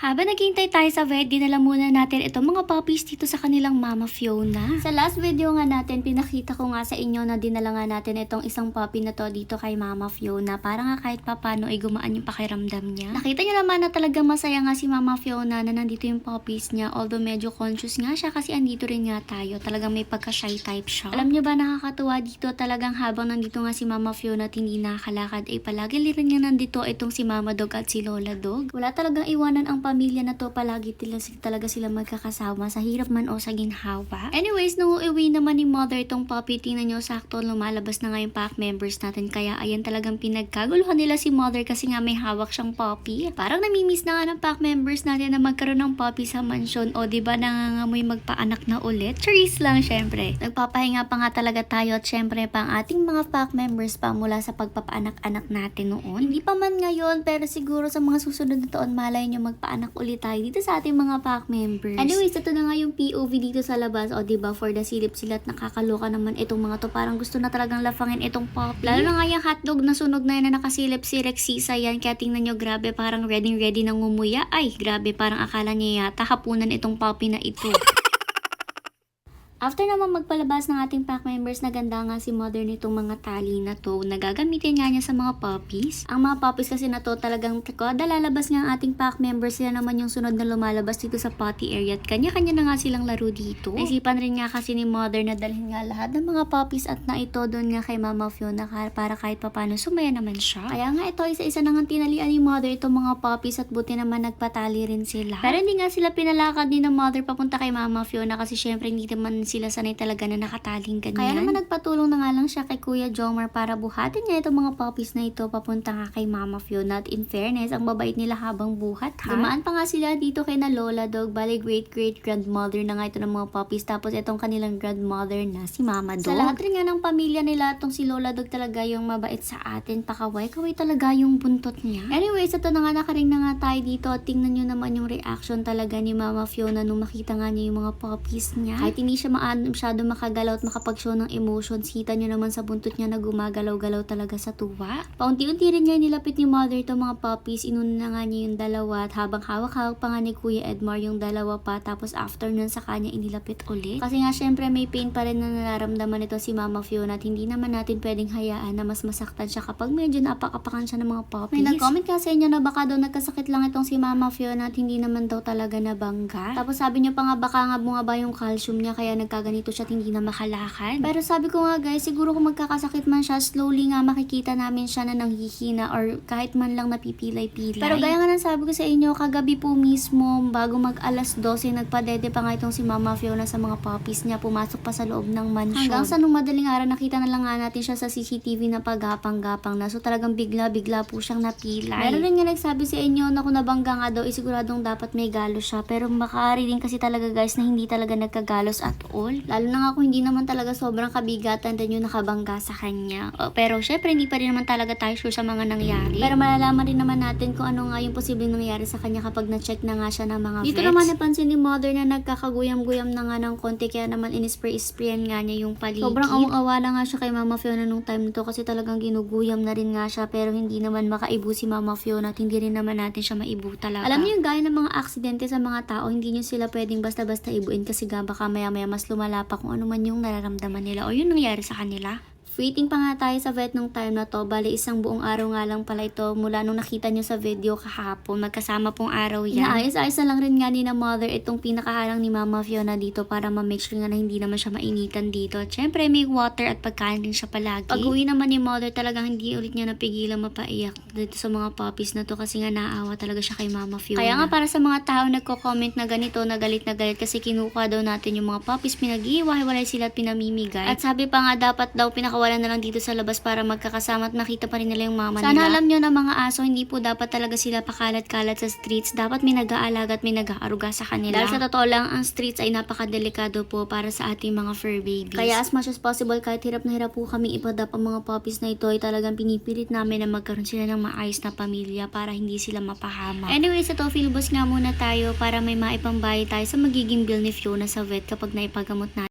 Habang naghihintay tayo sa vet, dinala muna natin itong mga puppies dito sa kanilang mama Fiona. Sa last video nga natin, pinakita ko nga sa inyo na dinala nga natin itong isang puppy na to dito kay mama Fiona. Para nga kahit papano ay gumaan yung pakiramdam niya. Nakita niyo naman na talagang masaya nga si mama Fiona na nandito yung puppies niya. Although medyo conscious nga siya kasi andito rin nga tayo. Talagang may pagka-shy type siya. Alam niyo ba nakakatuwa dito talagang habang nandito nga si mama Fiona at hindi nakakalakad ay palagi rin nga nandito itong si mama dog at si lola dog. Wala talagang iwanan ang pamilya na to palagi tila, talaga sila magkakasama sa hirap man o sa ginhawa. Anyways, nung uwi naman ni mother itong puppy, tingnan nyo sakto lumalabas na nga yung pack members natin kaya ayan talagang pinagkaguluhan nila si mother kasi nga may hawak siyang puppy. Parang namimiss na nga ng pack members natin na magkaroon ng puppy sa mansion o ba nangangamoy magpaanak na ulit? Charis lang syempre. Nagpapahinga pa nga talaga tayo at syempre pa ang ating mga pack members pa mula sa pagpapaanak-anak natin noon. Hindi pa man ngayon pero siguro sa mga susunod na taon malay nyo magpaanak ulit tayo dito sa ating mga pack members. Anyways, ito na nga yung POV dito sa labas. O, diba, for the silip sila at nakakaloka naman itong mga to. Parang gusto na talagang lafangin itong puppy. Lalo na nga yung hotdog na sunog na yan na nakasilip si Rexisa yan. Kaya tingnan nyo, grabe, parang ready-ready na ngumuya. Ay, grabe, parang akala niya yata hapunan itong puppy na ito. After naman magpalabas ng ating pack members, naganda nga si mother nitong mga tali na to. Nagagamitin nga niya sa mga puppies. Ang mga puppies kasi na to talagang kada lalabas nga ang ating pack members, sila naman yung sunod na lumalabas dito sa potty area. At kanya-kanya na nga silang laro dito. Naisipan rin nga kasi ni mother na dalhin nga lahat ng mga puppies at na ito doon nga kay Mama Fiona para kahit papano sumaya naman siya. Kaya nga ito isa-isa na nga tinalian ni mother itong mga puppies at buti naman nagpatali rin sila. Pero hindi nga sila pinalakad ni ng mother papunta kay Mama Fiona kasi syempre hindi naman sila sanay talaga na nakataling ganyan. Kaya naman nagpatulong na nga lang siya kay Kuya Jomar para buhatin niya itong mga puppies na ito papunta nga kay Mama Fiona. At in fairness, ang babait nila habang buhat ha. Dumaan pa nga sila dito kay na Lola Dog, bali great great grandmother na nga ito ng mga puppies. Tapos itong kanilang grandmother na si Mama Dog. Sa lahat rin nga ng pamilya nila, itong si Lola Dog talaga yung mabait sa atin. Pakaway-kaway talaga yung buntot niya. Anyways, ito na nga nakaring na nga tayo dito. Tingnan nyo naman yung reaction talaga ni Mama Fiona nung makita nga niya yung mga puppies niya. Kahit hindi siya masyado makagalaw at makapag-show ng emotions, kita nyo naman sa buntot niya na gumagalaw-galaw talaga sa tuwa. Paunti-unti rin nga nilapit ni mother itong mga puppies, inuna na nga niya yung dalawa at habang hawak-hawak pa nga ni Kuya Edmar yung dalawa pa tapos after nun sa kanya inilapit ulit. Kasi nga syempre may pain pa rin na nararamdaman ito si Mama Fiona at hindi naman natin pwedeng hayaan na mas masaktan siya kapag medyo napak-apakan siya ng mga puppies. May nag-comment ka sa inyo na baka daw nagkasakit lang itong si Mama Fiona at hindi naman daw talaga nabangga. Tapos sabi niya pa nga baka nga bumaba yung calcium niya kaya nagkaganito siya at hindi na makalakad. Pero sabi ko nga guys, siguro kung magkakasakit man siya, slowly nga makikita namin siya na nanghihina or kahit man lang napipilay-pilay. Pero gaya nga ng sabi ko sa inyo, kagabi po mismo, bago mag alas 12, nagpadede pa nga itong si Mama Fiona sa mga puppies niya, pumasok pa sa loob ng mansion. Hanggang sa nung madaling araw, nakita na lang nga natin siya sa CCTV na paggapang-gapang na. So talagang bigla-bigla po siyang napilay. Meron rin nga nagsabi sa inyo na kung nabangga nga daw, isiguradong dapat may galos siya. Pero makari din kasi talaga guys na hindi talaga nagkagalos at all. Lalo na nga kung hindi naman talaga sobrang kabigatan din yung nakabangga sa kanya. O, pero syempre hindi pa rin naman talaga tayo sure sa mga nangyari. Pero malalaman rin naman natin kung ano nga yung posibleng nangyari sa kanya kapag na-check na nga siya ng mga Dito vets. naman napansin ni mother na nagkakaguyam-guyam na nga ng konti kaya naman inispray-sprayan nga niya yung paligid. Sobrang awang-awa na nga siya kay Mama Fiona nung time na to kasi talagang ginuguyam na rin nga siya pero hindi naman makaibu si Mama Fiona at hindi rin naman natin siya maibu talaga. Alam niyo yung gaya ng mga aksidente sa mga tao, hindi niyo sila pwedeng basta-basta ibuin kasi ga baka maya-maya mas lumala pa kung ano man yung nararamdaman nila o yung nangyari sa kanila. Waiting pa nga tayo sa vet nung time na to. Bali, isang buong araw nga lang pala ito mula nung nakita nyo sa video kahapon. Magkasama pong araw yan. Inaayos-ayos na lang rin nga ni na mother itong pinakahalang ni Mama Fiona dito para ma-make sure nga na hindi naman siya mainitan dito. At syempre, may water at pagkain din siya palagi. Pag uwi naman ni mother, talagang hindi ulit niya napigilan mapaiyak dito sa mga puppies na to kasi nga naawa talaga siya kay Mama Fiona. Kaya nga para sa mga tao nagko-comment na ganito, na galit na galit kasi kinukuha daw natin yung mga puppies, pinag-iiwahiwalay sila at pinamimigay. At sabi pa nga dapat daw pinakawalan na lang dito sa labas para magkakasama at makita pa rin nila yung mama Sana nila. alam nyo na mga aso, hindi po dapat talaga sila pakalat-kalat sa streets. Dapat may nag-aalaga at may nag-aaruga sa kanila. Dahil sa totoo lang, ang streets ay napakadelikado po para sa ating mga fur babies. Kaya as much as possible, kahit hirap na hirap po kami ipadap ang mga puppies na ito, ay talagang pinipilit namin na magkaroon sila ng maayos na pamilya para hindi sila mapahama. Anyways, ito, Philbus nga muna tayo para may maipambayad tayo sa magiging bill ni Fiona sa vet kapag naipagamot natin